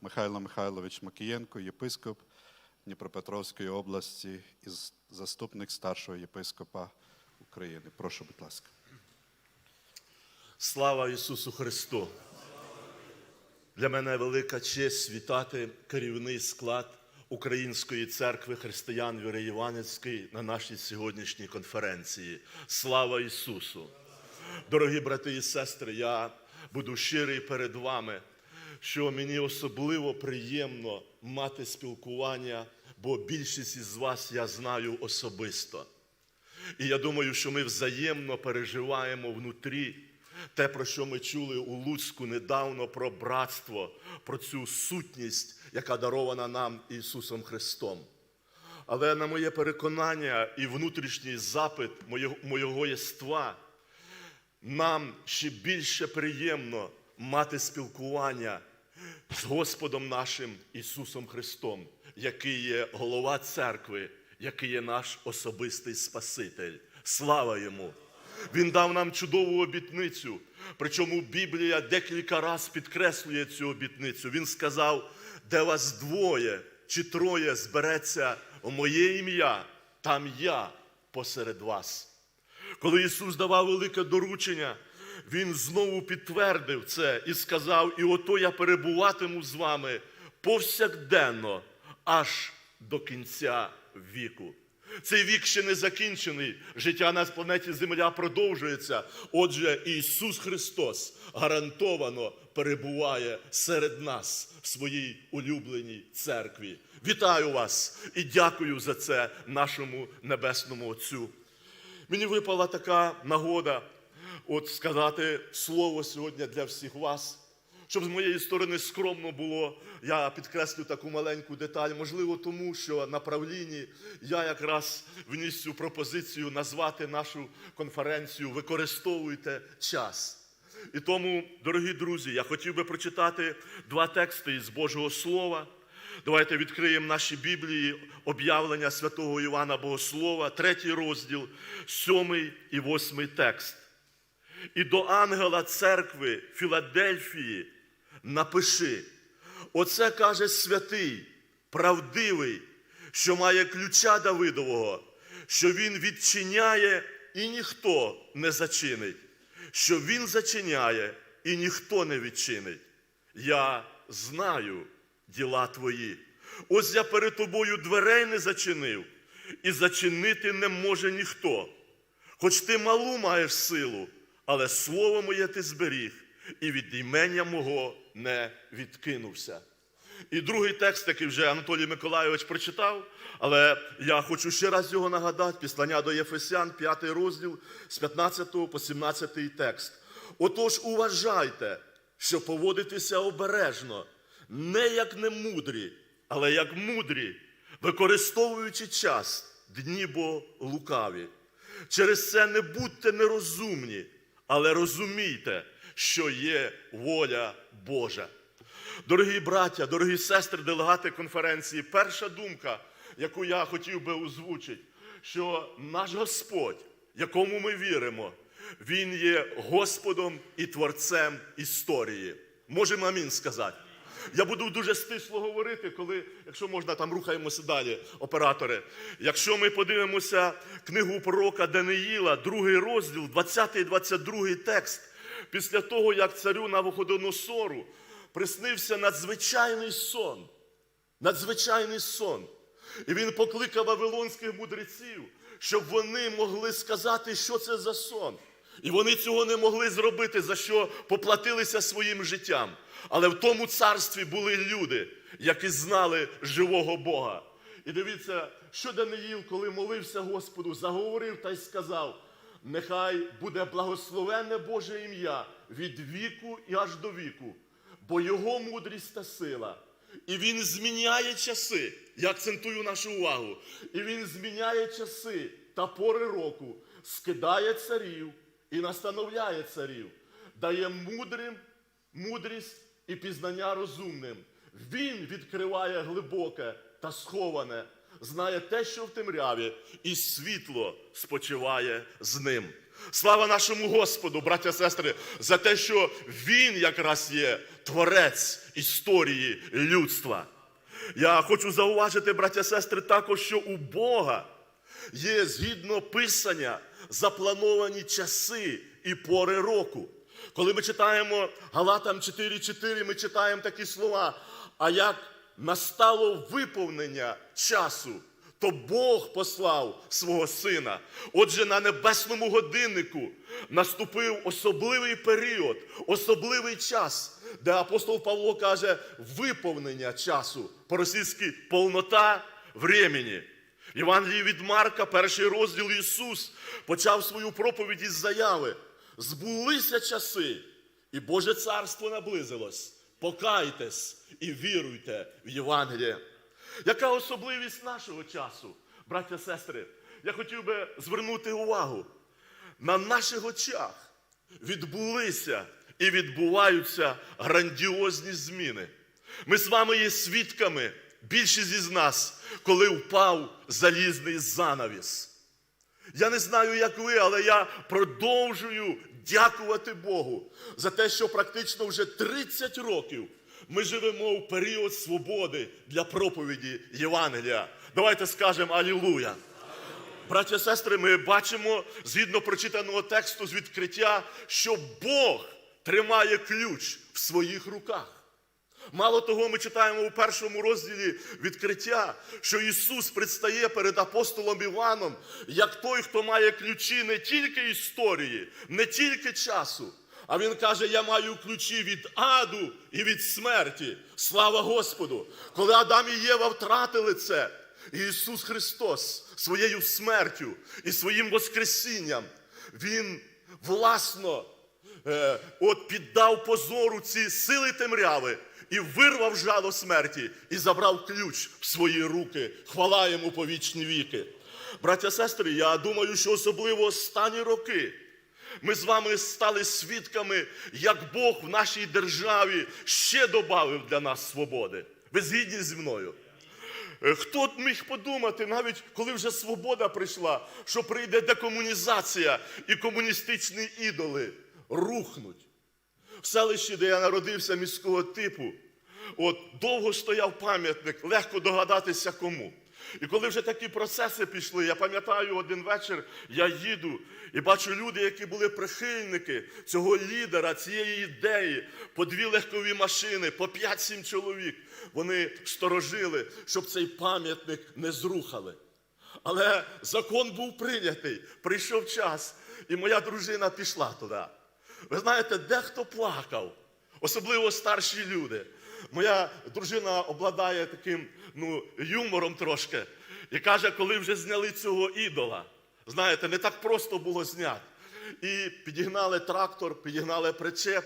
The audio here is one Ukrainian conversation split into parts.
Михайло Михайлович Макієнко, єпископ Дніпропетровської області і заступник старшого єпископа України. Прошу, будь ласка. Слава Ісусу Христу! Для мене велика честь вітати керівний склад Української церкви християн Віри Іванецької на нашій сьогоднішній конференції. Слава Ісусу! Дорогі брати і сестри, я буду щирий перед вами, що мені особливо приємно мати спілкування, бо більшість із вас я знаю особисто. І я думаю, що ми взаємно переживаємо внутрі те, про що ми чули у Луцьку недавно про братство, про цю сутність, яка дарована нам Ісусом Христом. Але на моє переконання і внутрішній запит моєго, єства, нам ще більше приємно мати спілкування з Господом нашим Ісусом Христом, який є голова церкви, який є наш особистий Спаситель. Слава йому! Він дав нам чудову обітницю. Причому Біблія декілька разів підкреслює цю обітницю. Він сказав, де вас двоє чи троє збереться в моє ім'я, там я посеред вас. Коли Ісус давав велике доручення, Він знову підтвердив це і сказав: І ото я перебуватиму з вами повсякденно, аж до кінця віку. Цей вік ще не закінчений. Життя на планеті Земля продовжується. Отже, Ісус Христос гарантовано перебуває серед нас в своїй улюбленій церкві. Вітаю вас і дякую за це нашому небесному Отцю. Мені випала така нагода от сказати слово сьогодні для всіх вас. Щоб з моєї сторони скромно було, я підкреслю таку маленьку деталь. Можливо, тому що на правлінні я якраз вніс цю пропозицію назвати нашу конференцію Використовуйте час. І тому, дорогі друзі, я хотів би прочитати два тексти із Божого Слова. Давайте відкриємо наші Біблії об'явлення святого Івана Богослова, третій розділ, сьомий і восьмий текст. І до ангела церкви Філадельфії напиши: Оце каже святий, правдивий, що має ключа Давидового, що він відчиняє і ніхто не зачинить, що він зачиняє і ніхто не відчинить. Я знаю діла твої. Ось я перед тобою дверей не зачинив, і зачинити не може ніхто. Хоч ти малу маєш силу, але слово моє ти зберіг, і від імення мого не відкинувся. І другий текст, який вже Анатолій Миколайович прочитав, але я хочу ще раз його нагадати, післання до Єфесян, 5 розділ з 15 по 17 текст. Отож, уважайте, що поводитися обережно, не як немудрі, але як мудрі, використовуючи час, дні бо лукаві. Через це не будьте нерозумні, але розумійте, що є воля Божа. Дорогі браття, дорогі сестри, делегати конференції, перша думка, яку я хотів би озвучити, що наш Господь, якому ми віримо, Він є Господом і Творцем історії. Можемо амінь сказати. Я буду дуже стисло говорити, коли, якщо можна, там рухаємося далі, оператори. Якщо ми подивимося книгу пророка Даниїла, другий розділ, 20 і 22 текст, після того, як царю Навуходоносору приснився надзвичайний сон, надзвичайний сон. І він покликав вавилонських мудреців, щоб вони могли сказати, що це за сон. І вони цього не могли зробити, за що поплатилися своїм життям. Але в тому царстві були люди, які знали живого Бога. І дивіться, що Даниїл, коли молився Господу, заговорив та й сказав: нехай буде благословенне Боже ім'я від віку і аж до віку, бо його мудрість та сила. І він зміняє часи. Я акцентую нашу увагу. І він зміняє часи та пори року, скидає царів і настановляє царів, дає мудрим мудрість і пізнання розумним. Він відкриває глибоке та сховане, знає те, що в темряві, і світло спочиває з ним. Слава нашому Господу, браття сестри, за те, що Він якраз є творець історії людства. Я хочу зауважити, браття сестри, також, що у Бога є згідно писання заплановані часи і пори року. Коли ми читаємо Галатам 4.4, ми читаємо такі слова. А як настало виповнення часу, то Бог послав свого сина. Отже, на небесному годиннику наступив особливий період, особливий час, де апостол Павло каже виповнення часу, по-російськи повнота времени. Євангелії від Марка, перший розділ Ісус почав свою проповідь із заяви. Збулися часи, і Боже царство наблизилось. Покайтесь і віруйте в Євангеліє. Яка особливість нашого часу, браття сестри? Я хотів би звернути увагу. На наших очах відбулися і відбуваються грандіозні зміни. Ми з вами є свідками, більшість із нас, коли впав залізний занавіс. Я не знаю, як ви, але я продовжую дякувати Богу за те, що практично вже 30 років ми живемо в період свободи для проповіді Євангелія. Давайте скажемо Алілуя. Браття і сестри, ми бачимо згідно прочитаного тексту з відкриття, що Бог тримає ключ в своїх руках. Мало того, ми читаємо у першому розділі відкриття, що Ісус предстає перед апостолом Іваном як той, хто має ключі не тільки історії, не тільки часу. А він каже: Я маю ключі від аду і від смерті. Слава Господу! Коли Адам і Єва втратили це, Ісус Христос своєю смертю і своїм Воскресінням, Він власно е, от піддав позору ці сили темряви і вирвав жало смерті, і забрав ключ в свої руки. Хвала йому по вічні віки. Браття сестри, я думаю, що особливо останні роки ми з вами стали свідками, як Бог в нашій державі ще додав для нас свободи. Ви згідні зі мною? Е, Хто б міг подумати, навіть коли вже свобода прийшла, що прийде декомунізація і комуністичні ідоли рухнуть. В селищі, де я народився міського типу, от довго стояв пам'ятник, легко догадатися кому. І коли вже такі процеси пішли, я пам'ятаю один вечір, я їду і бачу люди, які були прихильники цього лідера, цієї ідеї, по дві легкові машини, по 5-7 чоловік. Вони сторожили, щоб цей пам'ятник не зрухали. Але закон був прийнятий, прийшов час, і моя дружина пішла туди. Ви знаєте, дехто плакав, особливо старші люди. Моя дружина обладає таким ну, юмором трошки і каже, коли вже зняли цього ідола, знаєте, не так просто було зняти. І підігнали трактор, підігнали причеп.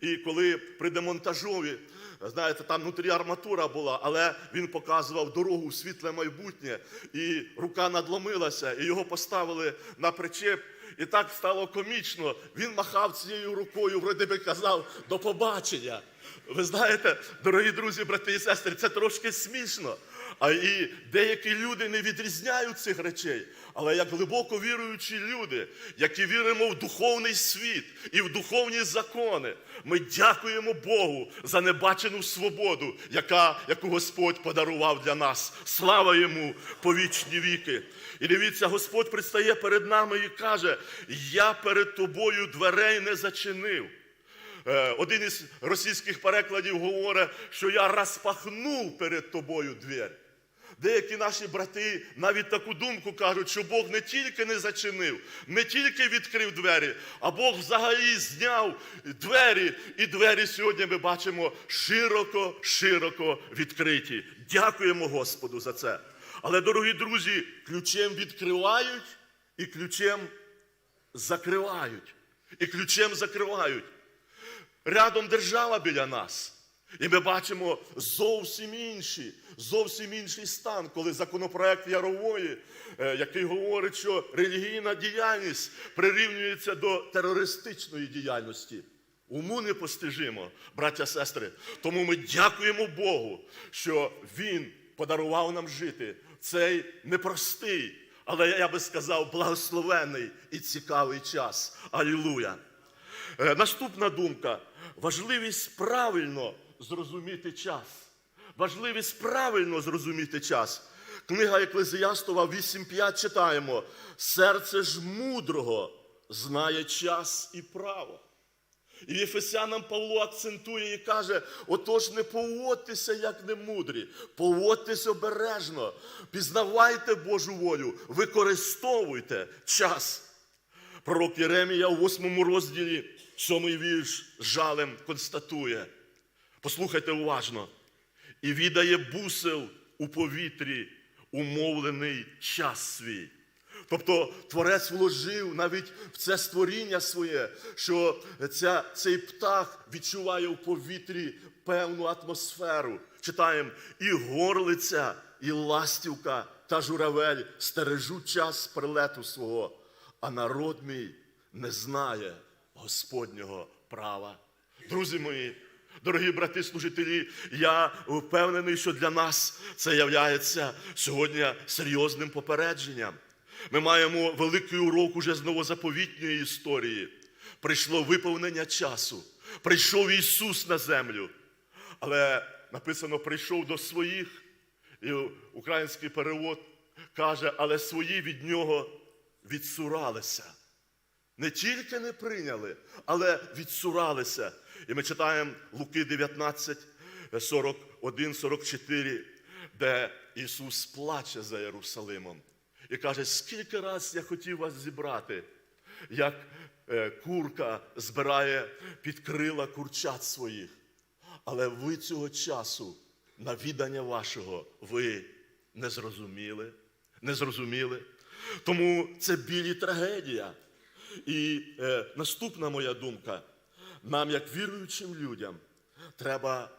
І коли при демонтажові, знаєте, там внутрі арматура була, але він показував дорогу в світле майбутнє, і рука надломилася, і його поставили на причеп. І так стало комічно. Він махав цією рукою, вроде би казав, до побачення. Ви знаєте, дорогі друзі, брати і сестри, це трошки смішно. А і деякі люди не відрізняють цих речей. Але як глибоко віруючі люди, які віримо в духовний світ і в духовні закони, ми дякуємо Богу за небачену свободу, яка, яку Господь подарував для нас. Слава йому по вічні віки. І дивіться, Господь предстає перед нами і каже: Я перед тобою дверей не зачинив. Е, Один із російських перекладів говорить, що я розпахнув перед тобою двері. Деякі наші брати навіть таку думку кажуть, що Бог не тільки не зачинив, не тільки відкрив двері, а Бог взагалі зняв двері, і двері сьогодні ми бачимо широко, широко відкриті. Дякуємо Господу за це. Але, дорогі друзі, ключем відкривають і ключем закривають. І ключем закривають. Рядом держава біля нас. І ми бачимо зовсім інші, зовсім інший стан, коли законопроект Ярової, е, який говорить, що релігійна діяльність прирівнюється до терористичної діяльності. Уму непостижимо, браття сестри. Тому ми дякуємо Богу, що Він подарував нам жити цей непростий, але я би сказав, благословений і цікавий час. Алілуя! Е, Наступна думка важливість правильно зрозуміти час. Важливість правильно зрозуміти час. Книга Еклезіастова 8.5 читаємо: серце ж мудрого знає час і право. І Єфесянам Павло акцентує і каже: отож, не поводьтеся, як немудрі, поводьтеся обережно, пізнавайте Божу волю, використовуйте час. Пророк Єремія у восьмому розділі, сьомий вірш, жалем констатує. Послухайте уважно. І віддає бусел у повітрі умовлений час свій. Тобто Творець вложив навіть в це створіння своє, що ця, цей птах відчуває в повітрі певну атмосферу. Читаємо, і горлиця, і ластівка та журавель стережуть час прилету свого, а народ мій не знає Господнього права. Друзі мої, дорогі брати служителі, я впевнений, що для нас це являється сьогодні серйозним попередженням. Ми маємо великий урок уже з новозаповітньої історії. Прийшло виповнення часу, прийшов Ісус на землю. Але написано, прийшов до своїх, і український перевод каже, але свої від нього відсуралися. Не тільки не прийняли, але відсуралися. І ми читаємо Луки 19, 41, 44, де Ісус плаче за Єрусалимом. І каже, скільки раз я хотів вас зібрати, як е, курка збирає під крила курчат своїх. Але ви цього часу, на віддання вашого, ви не зрозуміли, не зрозуміли. Тому це білі трагедія. І е, наступна моя думка: нам, як віруючим людям, треба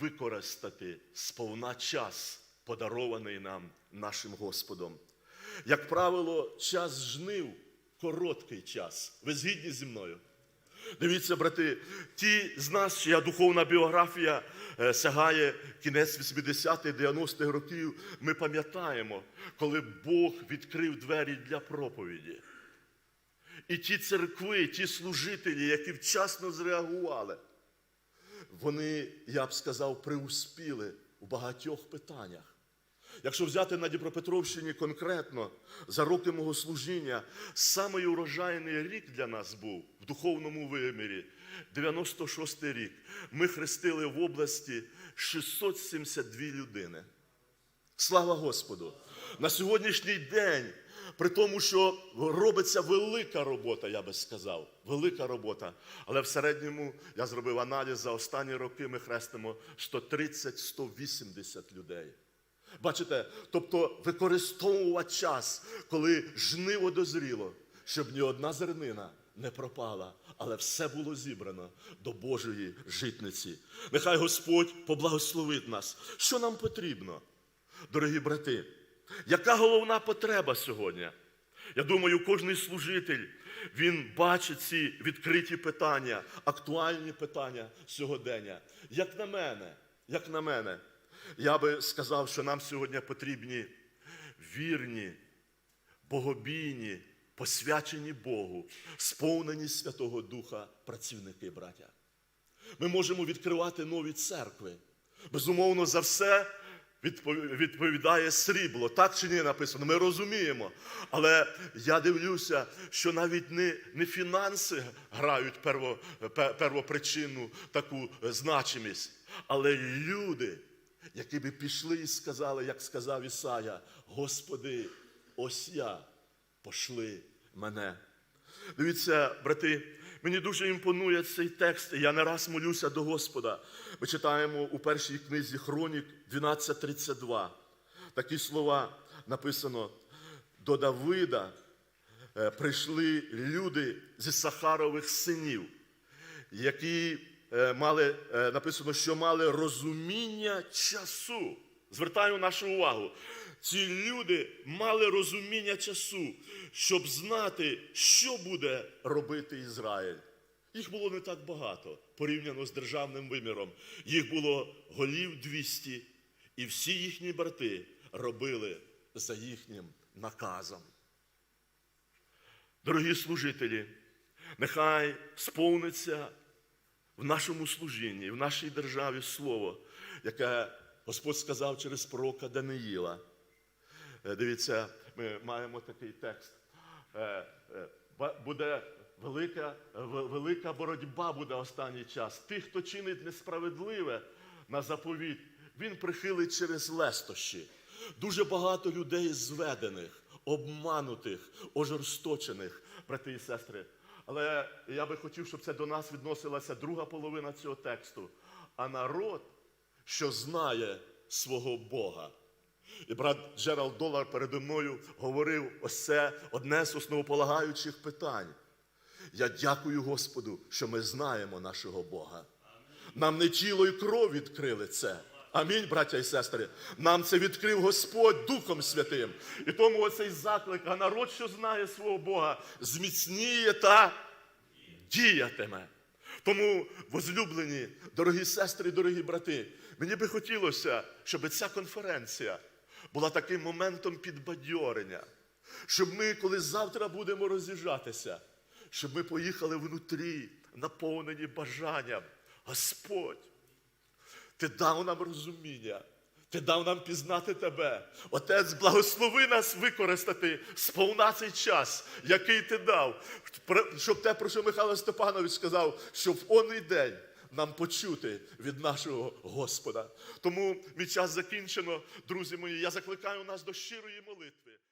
використати сповна час, подарований нам нашим Господом. Як правило, час жнив короткий час. Ви згідні зі мною? Дивіться, брати, ті з нас, чия духовна біографія е, сягає кінець 80-х, 90-х років, ми пам'ятаємо, коли Бог відкрив двері для проповіді. І ті церкви, ті служителі, які вчасно зреагували, вони, я б сказав, преуспіли у багатьох питаннях. Якщо взяти на Дніпропетровщині конкретно за роки мого служіння, самий урожайний рік для нас був в духовному вимірі 96-й рік. Ми хрестили в області 672 людини. Слава Господу! На сьогоднішній день, при тому, що робиться велика робота, я би сказав, велика робота. Але в середньому я зробив аналіз за останні роки. Ми хрестимо 130-180 людей. Бачите, тобто використовувати час, коли жниво дозріло, щоб ні одна зернина не пропала, але все було зібрано до Божої житниці. Нехай Господь поблагословить нас. Що нам потрібно, дорогі брати? Яка головна потреба сьогодні? Я думаю, кожен служитель він бачить ці відкриті питання, актуальні питання сьогодення. Як на мене, як на мене, я би сказав, що нам сьогодні потрібні вірні, богобійні, посвячені Богу, сповнені Святого Духа працівники, браття. Ми можемо відкривати нові церкви. Безумовно, за все відповідає срібло. Так чи ні написано? Ми розуміємо. Але я дивлюся, що навіть не, не фінанси грають перво, пе- первопричинну таку е, значимість, але люди, які би пішли і сказали, як сказав Ісая, Господи, ось я, пошли мене. Дивіться, брати, мені дуже імпонує цей текст, і я не раз молюся до Господа. Ми читаємо у першій книзі Хронік 12.32. Такі слова написано: до Давида е, прийшли люди зі Сахарових синів, які е, мали, е, написано, що мали розуміння часу. Звертаю нашу увагу. Ці люди мали розуміння часу, щоб знати, що буде робити Ізраїль. Їх було не так багато порівняно з державним виміром. Їх було голів 200 і всі їхні брати робили за їхнім наказом. Дорогі служителі, нехай сповниться в нашому служінні, в нашій державі слово, яке Господь сказав через пророка Даниїла. Е, Дивіться, ми маємо такий текст. Е, е, Буде велика, велика боротьба буде останній час. Тих, хто чинить несправедливе на заповіт, він прихилить через лестощі. Дуже багато людей зведених, обманутих, ожорсточених, брати і сестри. Але я би хотів, щоб це до нас відносилася друга половина цього тексту. А народ, що знає свого Бога. І брат Джеральд Долар передо мною говорив ось це одне з основополагаючих питань. Я дякую Господу, що ми знаємо нашого Бога. Нам не тіло і кров відкрили це. Амінь, браття і сестри. Нам це відкрив Господь Духом Святим. І тому оцей заклик, а народ, що знає свого Бога, зміцніє та діятиме. Тому, возлюблені, дорогі сестри, дорогі брати, мені би хотілося, щоб ця конференція була таким моментом підбадьорення, щоб ми, коли завтра будемо роз'їжджатися, щоб ми поїхали внутрі, наповнені бажанням. Господь, ти дав нам розуміння. Ти дав нам пізнати тебе. Отець, благослови нас використати сповна цей час, який ти дав. Щоб те, про що Михайло Степанович сказав, що в онний день нам почути від нашого Господа. Тому мій час закінчено, друзі мої. Я закликаю нас до щирої молитви.